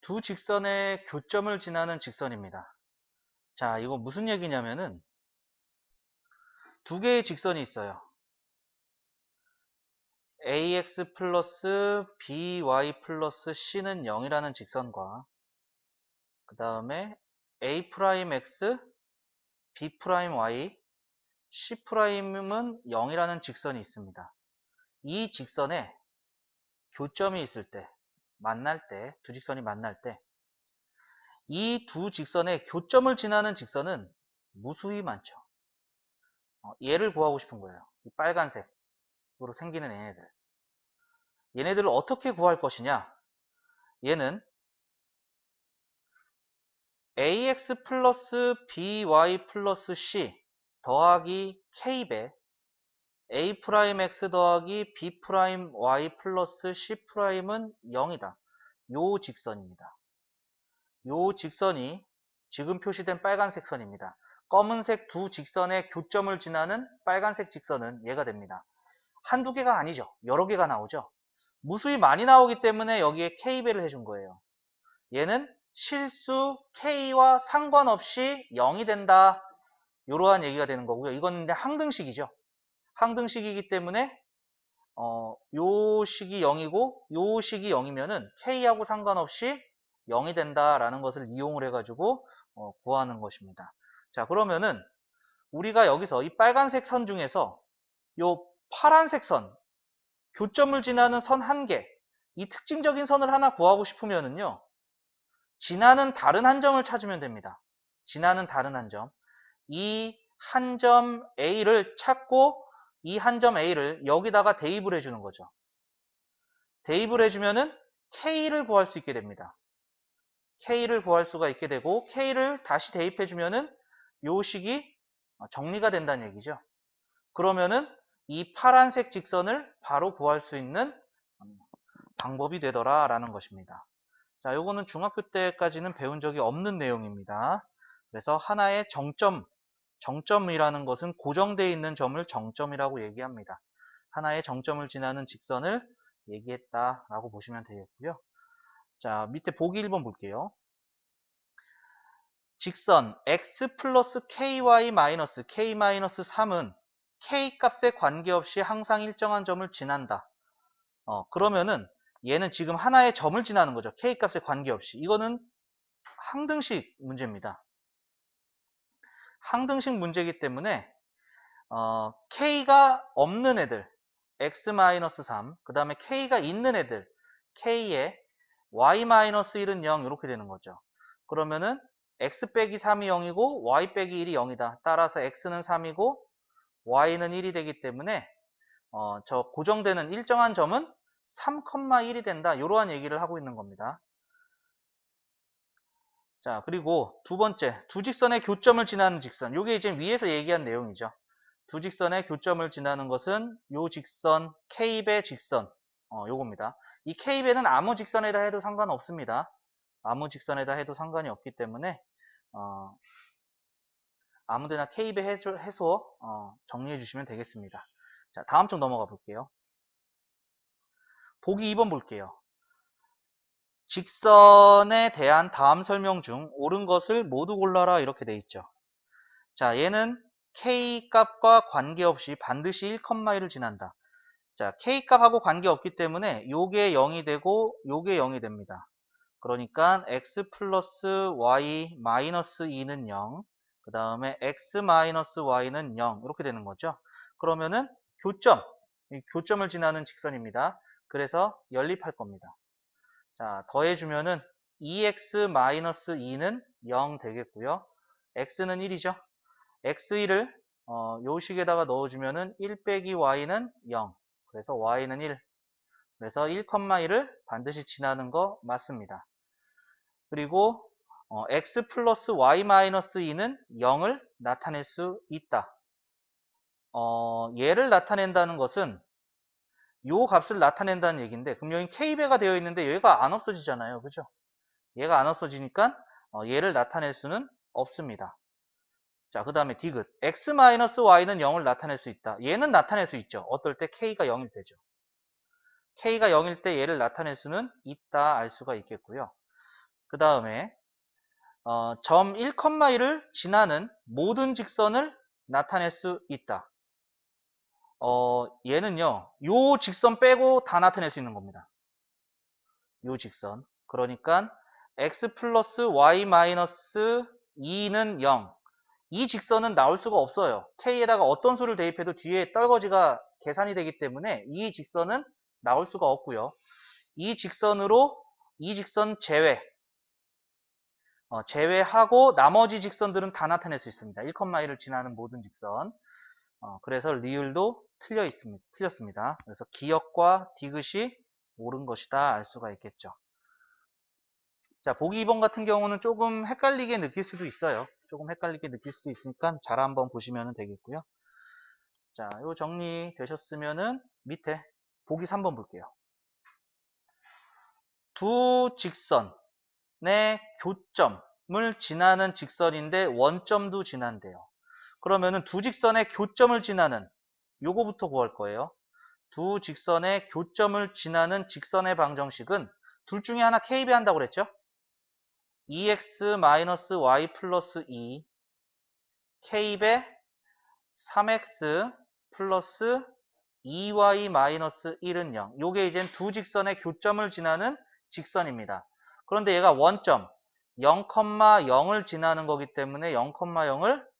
두 직선의 교점을 지나는 직선입니다. 자, 이거 무슨 얘기냐면은 두 개의 직선이 있어요. ax 플러스 by 플러스 c는 0이라는 직선과 그 다음에 a 프라임 x, b 프라임 y, c 프라임은 0이라는 직선이 있습니다. 이 직선에 교점이 있을 때, 만날 때, 두 직선이 만날 때, 이 두 직선의 교점을 지나는 직선은 무수히 많죠. 어, 얘를 구하고 싶은 거예요. 이 빨간색으로 생기는 얘네들. 얘네들을 어떻게 구할 것이냐? 얘는 ax 플러스 by 플러스 c 더하기 k배 a 프라임 x 더하기 b 프라임 y 플러스 c 프라임은 0이다. 요 직선입니다. 요 직선이 지금 표시된 빨간색 선입니다. 검은색 두 직선의 교점을 지나는 빨간색 직선은 얘가 됩니다. 한두 개가 아니죠. 여러 개가 나오죠. 무수히 많이 나오기 때문에 여기에 k배를 해준 거예요. 얘는 실수 k와 상관없이 0이 된다. 이러한 얘기가 되는 거고요. 이건 항등식이죠. 항등식이기 때문에 어, 요 식이 0이고 요 식이 0이면은 k하고 상관없이 0이 된다라는 것을 이용을 해가지고 어, 구하는 것입니다. 자 그러면은 우리가 여기서 이 빨간색 선 중에서 요 파란색 선 교점을 지나는 선 한 개, 이 특징적인 선을 하나 구하고 싶으면은요, 지나는 다른 한 점을 찾으면 됩니다. 지나는 다른 한 점. 이 한 점 A를 찾고 이 한 점 A를 여기다가 대입을 해주는 거죠. 대입을 해주면은 K를 구할 수 있게 됩니다. K를 구할 수가 있게 되고 K를 다시 대입해주면은 요 식이 정리가 된다는 얘기죠. 그러면은 이 파란색 직선을 바로 구할 수 있는 방법이 되더라 라는 것입니다. 자, 요거는 중학교 때까지는 배운 적이 없는 내용입니다. 그래서 하나의 정점, 정점이라는 것은 고정되어 있는 점을 정점이라고 얘기합니다. 하나의 정점을 지나는 직선을 얘기했다라고 보시면 되겠고요. 자, 밑에 보기 1번 볼게요. 직선 x 플러스 ky 마이너스 k 마이너스 3은 k 값에 관계없이 항상 일정한 점을 지난다. 어, 그러면은 얘는 지금 하나의 점을 지나는 거죠. k 값에 관계없이. 이거는 항등식 문제입니다. 항등식 문제이기 때문에 어, k가 없는 애들 x-3, 그 다음에 k가 있는 애들 k에 y-1은 0 이렇게 되는 거죠. 그러면은 x 빼기 3이 0이고 y 빼기 1이 0이다. 따라서 x는 3이고 y는 1이 되기 때문에 어, 저 고정되는 일정한 점은 3,1이 된다. 이러한 얘기를 하고 있는 겁니다. 자, 그리고 두 번째, 두 직선의 교점을 지나는 직선. 이게 이제 위에서 얘기한 내용이죠. 두 직선의 교점을 지나는 것은 요 직선, K배 직선, 어, 요겁니다. 이 K배는 아무 직선에다 해도 상관없습니다. 아무 직선에다 해도 상관이 없기 때문에 어, 아무데나 K배 해소, 해소 어, 정리해 주시면 되겠습니다. 자, 다음 쪽 넘어가 볼게요. 보기 2번 볼게요. 직선에 대한 다음 설명 중 옳은 것을 모두 골라라 이렇게 돼 있죠. 자, 얘는 K 값과 관계없이 반드시 1,1을 지난다. 자, K 값하고 관계없기 때문에 요게 0이 되고 요게 0이 됩니다. 그러니까 x 플러스 y 마이너스 2는 0, 그 다음에 x 마이너스 y는 0 이렇게 되는 거죠. 그러면은 교점, 교점을 지나는 직선입니다. 그래서 연립할 겁니다. 자, 더해주면은 2x-2는 0 되겠고요. x는 1이죠. x1을 어, 요 식에다가 넣어주면은 1 빼기 y는 0. 그래서 y는 1. 그래서 1,1을 반드시 지나는 거 맞습니다. 그리고 어, x 플러스 y 마이너스 2는 0을 나타낼 수 있다. 어, 얘를 나타낸다는 것은 요 값을 나타낸다는 얘기인데 그럼 여기 k배가 되어 있는데 얘가 안 없어지잖아요. 그죠? 얘가 안 없어지니까 어, 얘를 나타낼 수는 없습니다. 자, 그 다음에 디귿. x-y는 0을 나타낼 수 있다. 얘는 나타낼 수 있죠. 어떨 때 k가 0일 때죠. k가 0일 때 얘를 나타낼 수는 있다 알 수가 있겠고요. 그 다음에 어, 점 1,1을 지나는 모든 직선을 나타낼 수 있다. 어, 얘는요, 요 직선 빼고 다 나타낼 수 있는 겁니다. 요 직선. 그러니까 x 플러스 y 마이너스 2는 0. 이 직선은 나올 수가 없어요. k에다가 어떤 수를 대입해도 뒤에 떨거지가 계산이 되기 때문에 이 직선은 나올 수가 없고요. 이 직선으로 이 직선 제외, 어, 제외하고 나머지 직선들은 다 나타낼 수 있습니다. 1,1을 지나는 모든 직선. 어, 그래서 리을도 틀려 있습니다. 틀렸습니다. 그래서 기역과 디귿이 옳은 것이다 알 수가 있겠죠. 자, 보기 2번 같은 경우는 조금 헷갈리게 느낄 수도 있어요. 조금 헷갈리게 느낄 수도 있으니까 잘 한번 보시면 되겠고요. 자, 요 정리 되셨으면은 밑에 보기 3번 볼게요. 두 직선의 교점을 지나는 직선인데 원점도 지난대요. 그러면은 두 직선의 교점을 지나는 요거부터 구할 거예요. 두 직선의 교점을 지나는 직선의 방정식은 둘 중에 하나 k배 한다고 그랬죠? 2x-y 플러스 2 k배 3x 플러스 2y 마이너스 1은 0. 요게 이젠 두 직선의 교점을 지나는 직선입니다. 그런데 얘가 원점 0,0을 지나는 거기 때문에 0,0을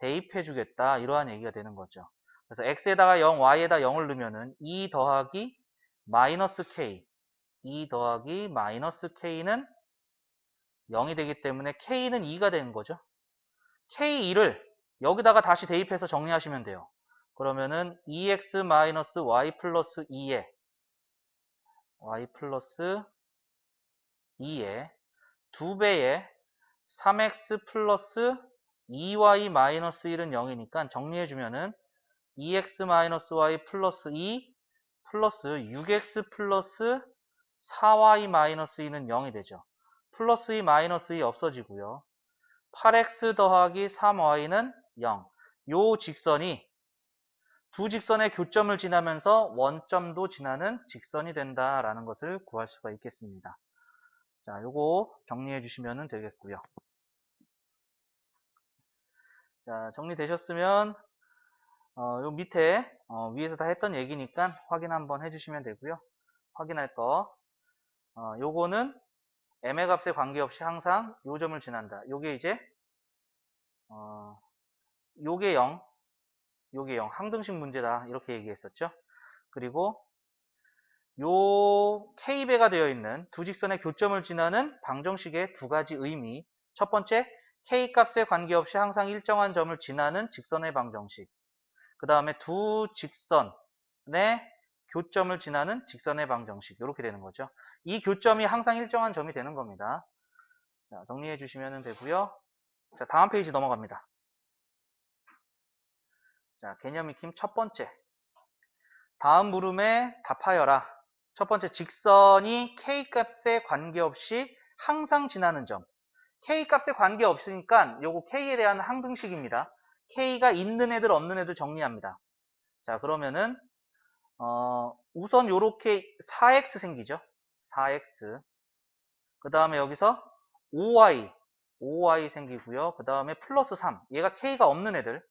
대입해 주겠다. 이러한 얘기가 되는 거죠. 그래서 x에다가 0, y에다 0을 넣으면은 2 더하기 마이너스 k 2 더하기 마이너스 k는 0이 되기 때문에 k는 2가 되는 거죠. k2를 여기다가 다시 대입해서 정리하시면 돼요. 그러면은 2x 마이너스 y 플러스 2에 y 플러스 2에 2배의 3x 플러스 2y 마이너스 1은 0이니까 정리해주면은 2x 마이너스 y 플러스 2 플러스 6x 플러스 4y 마이너스 2는 0이 되죠. 플러스 2 마이너스 2 없어지고요. 8x 더하기 3y는 0. 요 직선이 두 직선의 교점을 지나면서 원점도 지나는 직선이 된다라는 것을 구할 수가 있겠습니다. 자, 요거 정리해 주시면 되겠고요. 자, 정리되셨으면 어, 요 밑에 어, 위에서 다 했던 얘기니까 확인 한번 해주시면 되고요. 확인할 거 어, 요거는 m의 값에 관계없이 항상 요 점을 지난다. 요게 이제 어, 요게 0, 요게 0 항등식 문제다 이렇게 얘기했었죠. 그리고 요 k배가 되어 있는 두 직선의 교점을 지나는 방정식의 두 가지 의미 첫 번째 k값에 관계없이 항상 일정한 점을 지나는 직선의 방정식 그 다음에 두 직선의 교점을 지나는 직선의 방정식 이렇게 되는 거죠. 이 교점이 항상 일정한 점이 되는 겁니다. 자, 정리해 주시면 되고요. 자, 다음 페이지 넘어갑니다. 자, 개념 익힘 첫 번째. 다음 물음에 답하여라. 첫 번째, 직선이 k값에 관계없이 항상 지나는 점. K값에 관계없으니까 요거 k에 대한 항등식입니다. k가 있는 애들 없는 애들 정리합니다. 자, 그러면은 어, 우선 요렇게 4x 생기죠. 4x. 그 다음에 여기서 5y, 5y 생기고요. 그 다음에 플러스 3. 얘가 k가 없는 애들.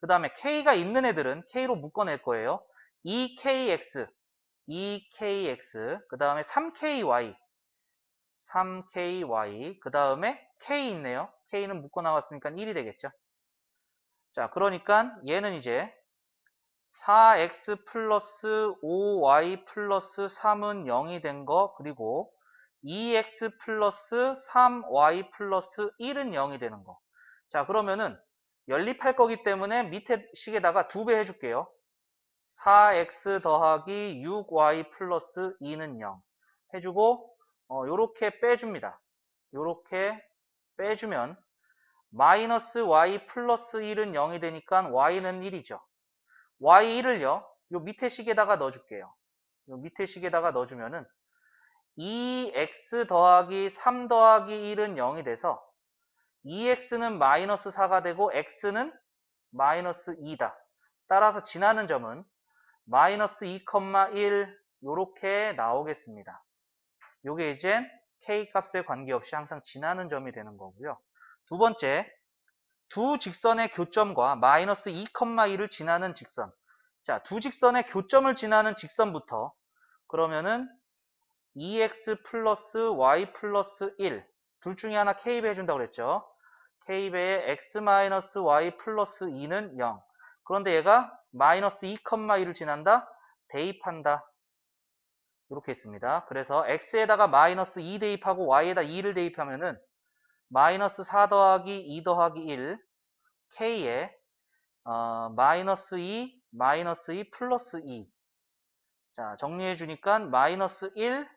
그 다음에 k가 있는 애들은 k로 묶어낼 거예요. 2kx, 2kx, 그 다음에 3ky, 3ky, 그 다음에 k 있네요. k는 묶어 나왔으니까 1이 되겠죠. 자, 그러니까 얘는 이제 4x 플러스 5y 플러스 3은 0이 된 거, 그리고 2x 플러스 3y 플러스 1은 0이 되는 거. 자, 그러면은 연립할 거기 때문에 밑에 식에다가 2배 해줄게요. 4x 더하기 6y 플러스 2는 0 해주고 어, 요렇게 빼줍니다. 요렇게 빼주면 마이너스 y 플러스 1은 0이 되니까 y는 1이죠. y1을요. 요 밑에 식에다가 넣어줄게요. 요 밑에 식에다가 넣어주면은 2x 더하기 3 더하기 1은 0이 돼서 2x는 마이너스 4가 되고 x는 마이너스 2다. 따라서 지나는 점은 마이너스 2,1, 요렇게 나오겠습니다. 요게 이젠 k 값에 관계없이 항상 지나는 점이 되는 거고요. 두 번째, 두 직선의 교점과 마이너스 2,2를 지나는 직선. 자, 두 직선의 교점을 지나는 직선부터 그러면은 2x 플러스 y 플러스 1. 둘 중에 하나 k배 해준다고 그랬죠. k배의 x 마이너스 y 플러스 2는 0. 그런데 얘가 마이너스 2,2를 지난다? 대입한다. 이렇게 있습니다. 그래서 x에다가 마이너스 2 대입하고 y에다 2를 대입하면은 마이너스 4 더하기 2 더하기 1 k에 어, 마이너스 2 마이너스 2 플러스 2 자, 정리해 주니까 마이너스 1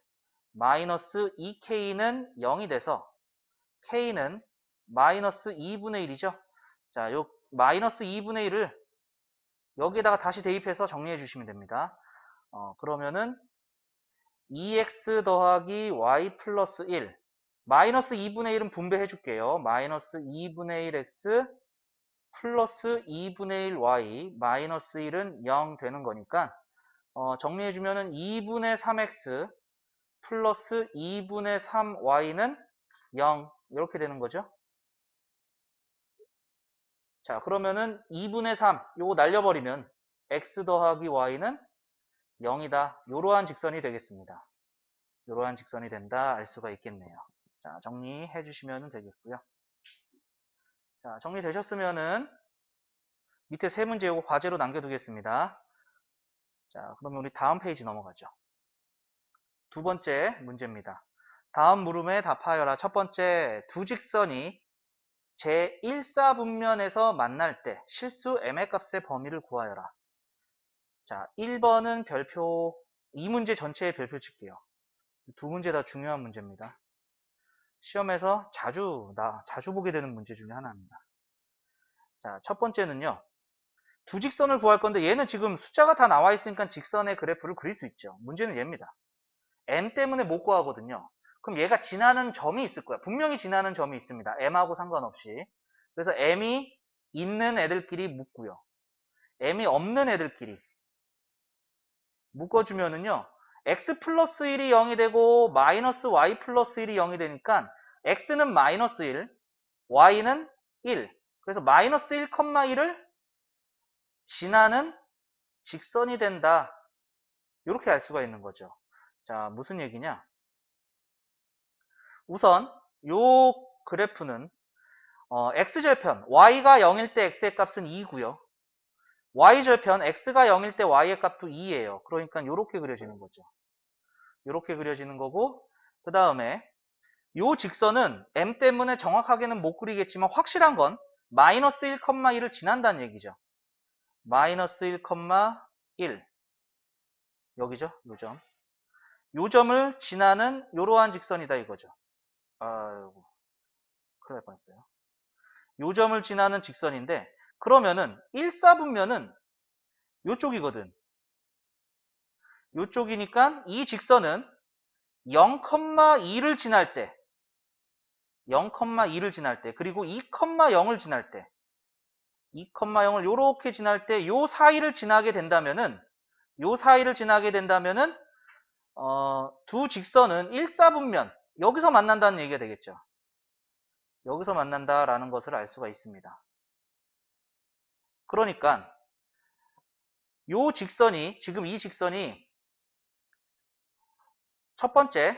마이너스 2k는 0이 돼서 k는 마이너스 2분의 1이죠. 자, 요 마이너스 2분의 1을 여기에다가 다시 대입해서 정리해 주시면 됩니다. 어, 그러면은 2x 더하기 y 플러스 1 마이너스 2분의 1은 분배해 줄게요. 마이너스 2분의 1x 플러스 2분의 1y 마이너스 1은 0 되는 거니까 어, 정리해 주면은 2분의 3x 플러스 2분의 3y는 0 이렇게 되는 거죠. 자 그러면은 2분의 3 요거 날려버리면 x 더하기 y는 0이다. 이러한 직선이 되겠습니다. 이러한 직선이 된다 알 수가 있겠네요. 자 정리해 주시면 되겠고요. 자 정리되셨으면은 밑에 세 문제 요거 과제로 남겨두겠습니다. 자 그러면 우리 다음 페이지 넘어가죠. 두 번째 문제입니다. 다음 물음에 답하여라. 첫 번째 두 직선이 제1사분면에서 만날 때 실수 m의 값의 범위를 구하여라. 자, 1번은 별표, 이 문제 전체의 별표 칠게요. 두 문제 다 중요한 문제입니다. 시험에서 자주, 나, 자주 보게 되는 문제 중에 하나입니다. 자, 첫 번째는요. 두 직선을 구할 건데 얘는 지금 숫자가 다 나와 있으니까 직선의 그래프를 그릴 수 있죠. 문제는 얘입니다. m 때문에 못 구하거든요. 그럼 얘가 지나는 점이 있을 거야. 분명히 지나는 점이 있습니다. m하고 상관없이. 그래서 m이 있는 애들끼리 묶고요. m이 없는 애들끼리 묶어주면은요. x 플러스 1이 0이 되고 마이너스 y 플러스 1이 0이 되니까 x는 마이너스 1, y는 1. 그래서 마이너스 1,1을 지나는 직선이 된다. 이렇게 알 수가 있는 거죠. 자, 무슨 얘기냐? 우선 요 그래프는 어, x절편 y가 0일 때 x의 값은 2고요. Y절편 x가 0일 때 y의 값도 2예요. 그러니까 이렇게 그려지는 거죠. 이렇게 그려지는 거고 그 다음에 요 직선은 m 때문에 정확하게는 못 그리겠지만 확실한 건 마이너스 1,1을 지난다는 얘기죠. 마이너스 1,1 여기죠. 요 점. 요 점을 지나는 이러한 직선이다 이거죠. 아이고 큰일 날 뻔했어요. 요 점을 지나는 직선인데 그러면은 1사분면은 요쪽이거든. 요쪽이니까 이 직선은 0,2를 지날 때 0,2를 지날 때 그리고 2,0을 지날 때 2,0을 요렇게 지날 때 요 사이를 지나게 된다면은 요 사이를 지나게 된다면은 어, 두 직선은 1사분면 여기서 만난다는 얘기가 되겠죠. 여기서 만난다라는 것을 알 수가 있습니다. 그러니까 요 직선이 지금 이 직선이 첫 번째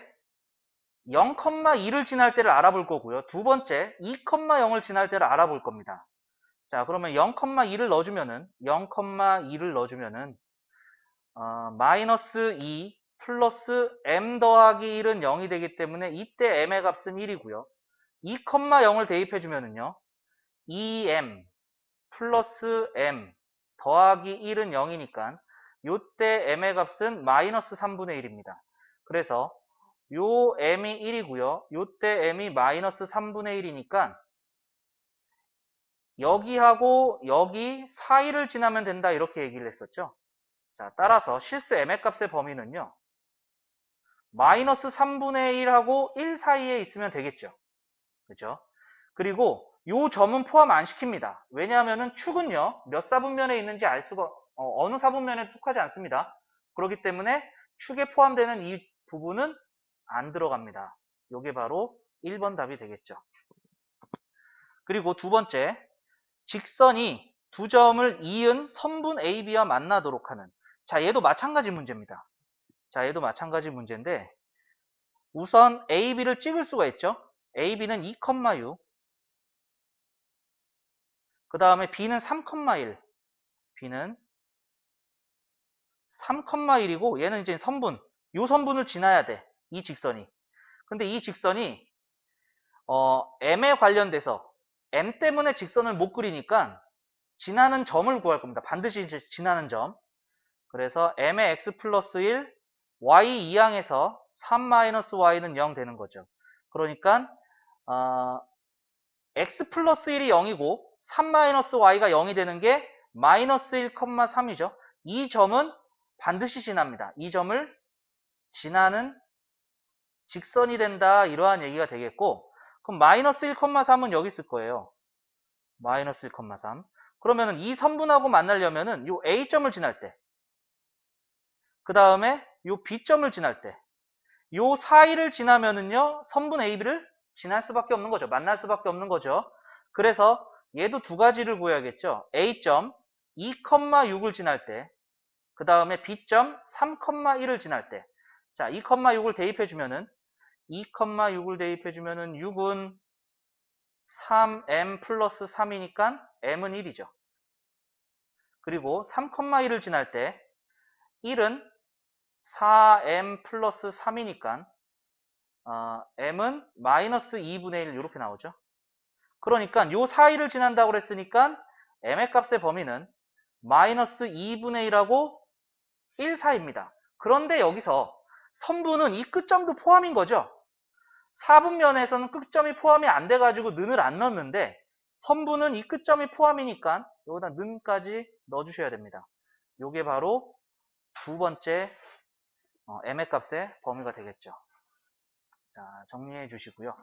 0,2를 지날 때를 알아볼 거고요. 두 번째 2,0을 지날 때를 알아볼 겁니다. 자 그러면 0,2를 넣어주면은 0,2를 넣어주면은 어, 마이너스 2 플러스 m 더하기 1은 0이 되기 때문에 이때 m의 값은 1이고요. 2,0을 대입해주면은요. 2m 플러스 m 더하기 1은 0이니까 요때 m의 값은 마이너스 3분의 1입니다. 그래서 요 m이 1이고요. 요때 m이 마이너스 3분의 1이니까 여기하고 여기 사이를 지나면 된다 이렇게 얘기를 했었죠. 자 따라서 실수 m의 값의 범위는요. 마이너스 3분의 1하고 1 사이에 있으면 되겠죠. 그죠? 그리고 요 점은 포함 안 시킵니다. 왜냐하면 축은요, 몇 사분면에 있는지 알 수가, 어, 느 사분면에도 속하지 않습니다. 그렇기 때문에 축에 포함되는 이 부분은 안 들어갑니다. 요게 바로 1번 답이 되겠죠. 그리고 두 번째, 직선이 두 점을 이은 선분 AB와 만나도록 하는. 자, 얘도 마찬가지 문제입니다. 자, 얘도 마찬가지 문제인데, 우선 AB를 찍을 수가 있죠. AB는 2,6. 그 다음에 B는 3,1. B는 3,1이고, 얘는 이제 선분. 요 선분을 지나야 돼. 이 직선이. 근데 이 직선이, 어, M에 관련돼서 M 때문에 직선을 못 그리니까 지나는 점을 구할 겁니다. 반드시 지나는 점. 그래서 m의 x 플러스 1, y 이항에서 3-y는 0 되는 거죠. 그러니까 어, x 플러스 1이 0이고 3-y가 0이 되는 게 마이너스 1,3이죠. 이 점은 반드시 지납니다. 이 점을 지나는 직선이 된다 이러한 얘기가 되겠고 그럼 마이너스 1,3은 여기 있을 거예요. 마이너스 1,3 그러면은 이 선분하고 만나려면은 요 A점을 지날 때, 그 다음에 요 B점을 지날 때, 요 사이를 지나면은요, 선분 AB를 지날 수밖에 없는 거죠. 만날 수밖에 없는 거죠. 그래서 얘도 두 가지를 구해야겠죠. A점 2,6을 지날 때, 그 다음에 B점 3,1을 지날 때. 자, 2,6을 대입해주면은, 2,6을 대입해주면은 6은 3m 플러스 3이니까 m은 1이죠. 그리고 3,1을 지날 때 1은 4m 플러스 3이니까 어, m은 마이너스 2분의 1 이렇게 나오죠. 그러니까 요 사이를 지난다고 그랬으니까 m의 값의 범위는 마이너스 2분의 1하고 1 사이입니다. 그런데 여기서 선분은 이 끝점도 포함인 거죠. 4분면에서는 끝점이 포함이 안 돼가지고 는을 안 넣었는데 선분은 이 끝점이 포함이니까 여기다 는까지 넣어주셔야 됩니다. 요게 바로 두 번째 어, m의 값의 범위가 되겠죠. 자, 정리해 주시고요.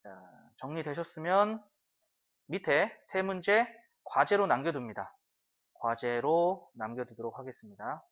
자, 정리되셨으면 밑에 세 문제 과제로 남겨둡니다. 과제로 남겨두도록 하겠습니다.